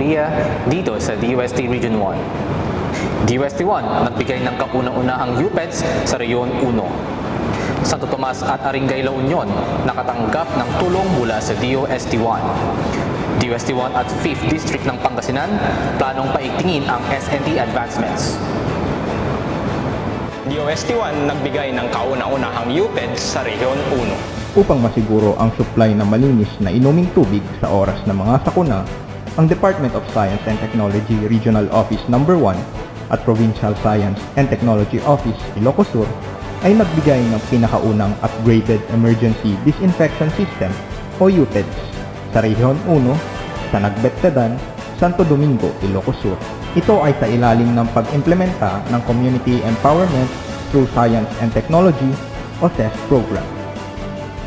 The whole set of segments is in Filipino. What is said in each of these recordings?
anomalya dito sa DUST Region 1. DUST 1 nagbigay ng kauna-unahang UPEDS sa Reyon 1. Santo Tomas at Aringay La Union nakatanggap ng tulong mula sa DOST 1. DOST 1 at 5th District ng Pangasinan planong paigtingin ang SNT advancements. DOST-1 nagbigay ng kauna-unahang UPEDS sa Rehiyon 1. Upang masiguro ang supply ng malinis na inuming tubig sa oras ng mga sakuna, ang Department of Science and Technology Regional Office No. 1 at Provincial Science and Technology Office Ilocos Sur ay nagbigay ng pinakaunang upgraded emergency disinfection system o UPEDS sa Rehiyon 1 sa Nagbetsedan, Santo Domingo, Ilocos Sur. Ito ay sa ilalim ng pag-implementa ng Community Empowerment through Science and Technology o CES program.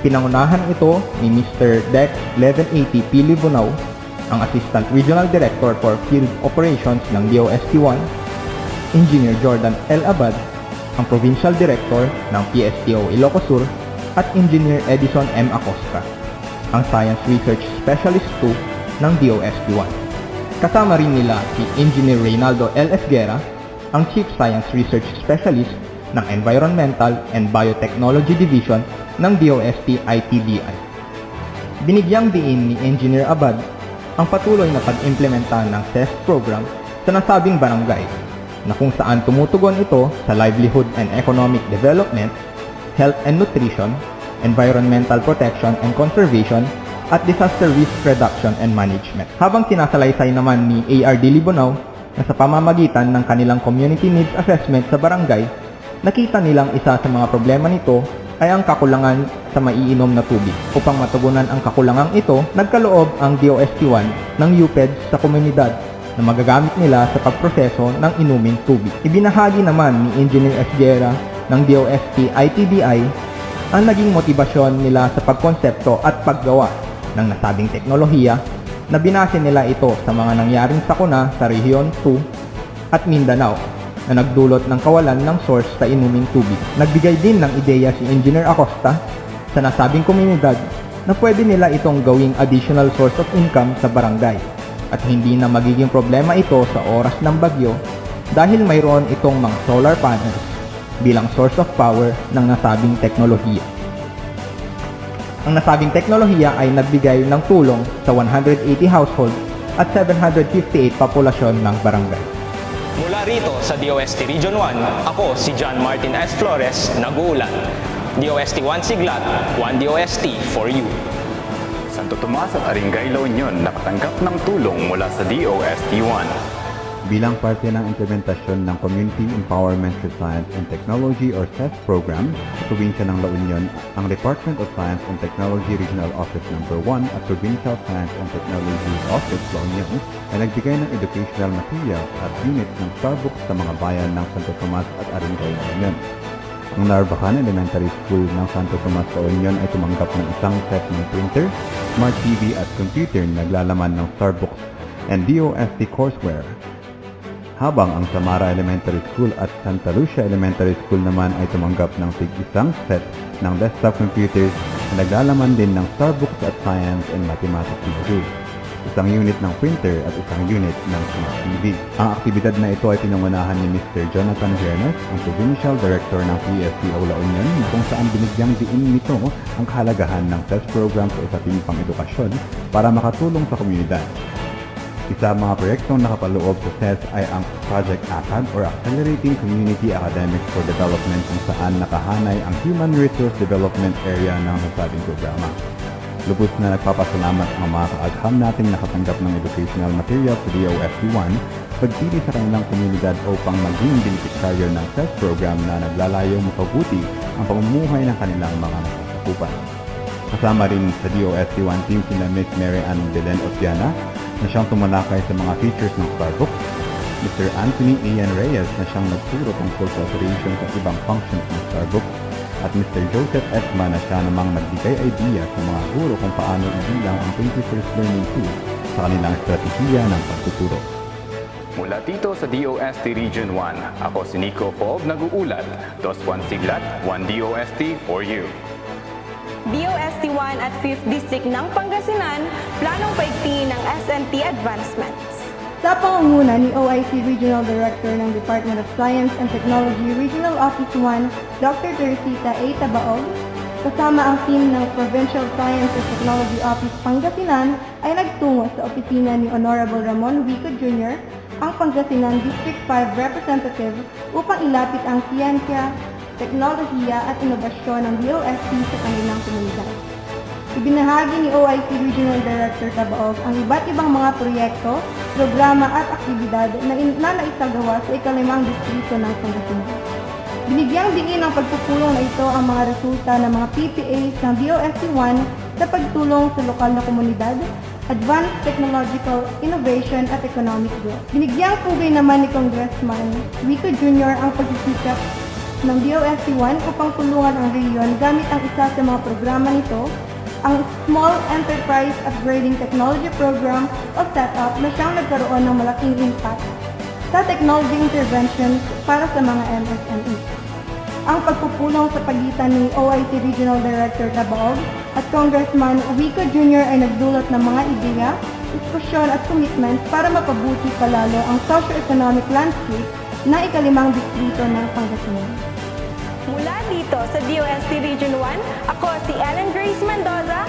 Pinangunahan ito ni Mr. Dex 1180 P. Libunao, ang Assistant Regional Director for Field Operations ng DOST-1, Engineer Jordan L. Abad, ang Provincial Director ng PSTO Ilocos Sur, at Engineer Edison M. Acosta, ang Science Research Specialist 2 ng DOST-1. Kasama rin nila si Engineer Reynaldo L. Esguera, ang Chief Science Research Specialist ng Environmental and Biotechnology Division ng DOST ITBI. Binigyang diin ni Engineer Abad ang patuloy na pag-implementa ng CES program sa nasabing barangay na kung saan tumutugon ito sa livelihood and economic development, health and nutrition, environmental protection and conservation, at disaster risk reduction and management. Habang sinasalaysay naman ni ARD Libonao na sa pamamagitan ng kanilang community needs assessment sa barangay, nakita nilang isa sa mga problema nito ay ang kakulangan sa maiinom na tubig. Upang matugunan ang kakulangang ito, nagkaloob ang DOST-1 ng UPED sa komunidad na magagamit nila sa pagproseso ng inuming tubig. Ibinahagi naman ni Engineer Esguera ng DOST ITBI ang naging motibasyon nila sa pagkonsepto at paggawa ng nasabing teknolohiya na binase nila ito sa mga nangyaring sakuna sa Rehiyon 2 at Mindanao na nagdulot ng kawalan ng source sa inuming tubig. Nagbigay din ng ideya si Engineer Acosta sa nasabing komunidad na pwede nila itong gawing additional source of income sa barangay at hindi na magiging problema ito sa oras ng bagyo dahil mayroon itong mga solar panels bilang source of power ng nasabing teknolohiya. Ang nasabing teknolohiya ay nagbigay ng tulong sa 180 households at 758 populasyon ng barangay. Mula rito sa DOST Region 1, ako si John Martin S. Flores, nag-uulan. DOST-1 Siglat, 1 DOST for you. Santo Tomas at Aringay La Union nakatanggap ng tulong mula sa DOST-1. Bilang parte ng implementasyon ng Community Empowerment for Science and Technology or CES program sa probinsya ng La Union, ang Department of Science and Technology Regional Office No. 1 at Provincial Science and Technology Office La Union ay nagbigay ng educational materials at units ng Starbucks sa mga bayan ng Santo Tomas at Aringay La Union. Ang Narvacan Elementary School ng Santo Tomas La Union ay tumanggap ng isang set ng printer, smart TV at computer na naglalaman ng Starbucks and DOST courseware. Habang ang Samara Elementary School at Santa Lucia Elementary School naman ay tumanggap ng tig isang set ng desktop computers na naglalaman din ng Starbucks at Science and Mathematics modules, isang unit ng printer at isang unit ng Smart TV. Ang aktibidad na ito ay pinangunahan ni Mr. Jonathan Viernes, ang Provincial Director ng PSTO La Union, kung saan binigyang diin nito ang kahalagahan ng test program sa usaping pang-edukasyon para makatulong sa komunidad. Isa mga proyektong nakapaloob sa CES ay ang Project ACAD or Accelerating Community Academics for Development kung saan nakahanay ang Human Resource Development Area ng nasabing programa. Lubos na nagpapasalamat ang mga kaagham nating nakatanggap ng educational material sa DOFT1 pagpili sa kanilang komunidad upang maging beneficiaryo ng CES program na naglalayong mapabuti ang pamumuhay ng kanilang mga nasasakupan. Kasama rin sa DOST1 team sina Miss Mary Ann Belen Otiana na siyang tumalakay sa mga features ng Starbucks, Mr. Anthony Ian Reyes na siyang nagturo tungkol sa operations at ibang functions ng Starbucks, at Mr. Joseph Esma na siya namang nagbigay idea sa mga guro kung paano ibilang ang 21st Learning Tool sa kanilang estratehiya ng pagtuturo. Mula dito sa DOST Region 1, ako si Nico Fob nag-uulat. DOS 1 Siglat, 1 DOST for you. DOST 1 at 5th District ng Pangasinan planong paigtingin ng SNT advancements. Sa pangunguna ni OIC Regional Director ng Department of Science and Technology Regional Office 1, Dr. Teresita A. Tabaog, kasama ang team ng Provincial Science and Technology Office Pangasinan ay nagtungo sa opisina ni Honorable Ramon Vico Jr., ang Pangasinan District 5 Representative upang ilapit ang siyensya, teknolohiya at inobasyon ng DOST sa kanilang komunidad. Ibinahagi ni OIC Regional Director Tabaog ang iba't ibang mga proyekto, programa at aktibidad na, in- na naisagawa sa ikalimang distrito ng Pangasinan. Binigyang diin ng pagpupulong na ito ang mga resulta ng mga PPAs ng DOST-1 sa pagtulong sa lokal na komunidad, advanced technological innovation at economic growth. Binigyang pugay naman ni Congressman Rico Jr. ang pagsisikap ng DOST-1 upang tulungan ang rehiyon gamit ang isa sa mga programa nito, ang Small Enterprise Upgrading Technology Program o SETUP na siyang nagkaroon ng malaking impact sa technology interventions para sa mga MSME. Ang pagpupulong sa pagitan ni OIC Regional Director Tabaog at Congressman Wico Jr. ay nagdulot ng mga ideya, diskusyon at commitments para mapabuti palalo ang socio-economic landscape ng ikalimang distrito ng Pangasinan. Dito sa DOST Region 1, ako si Ellen Grace Mendoza,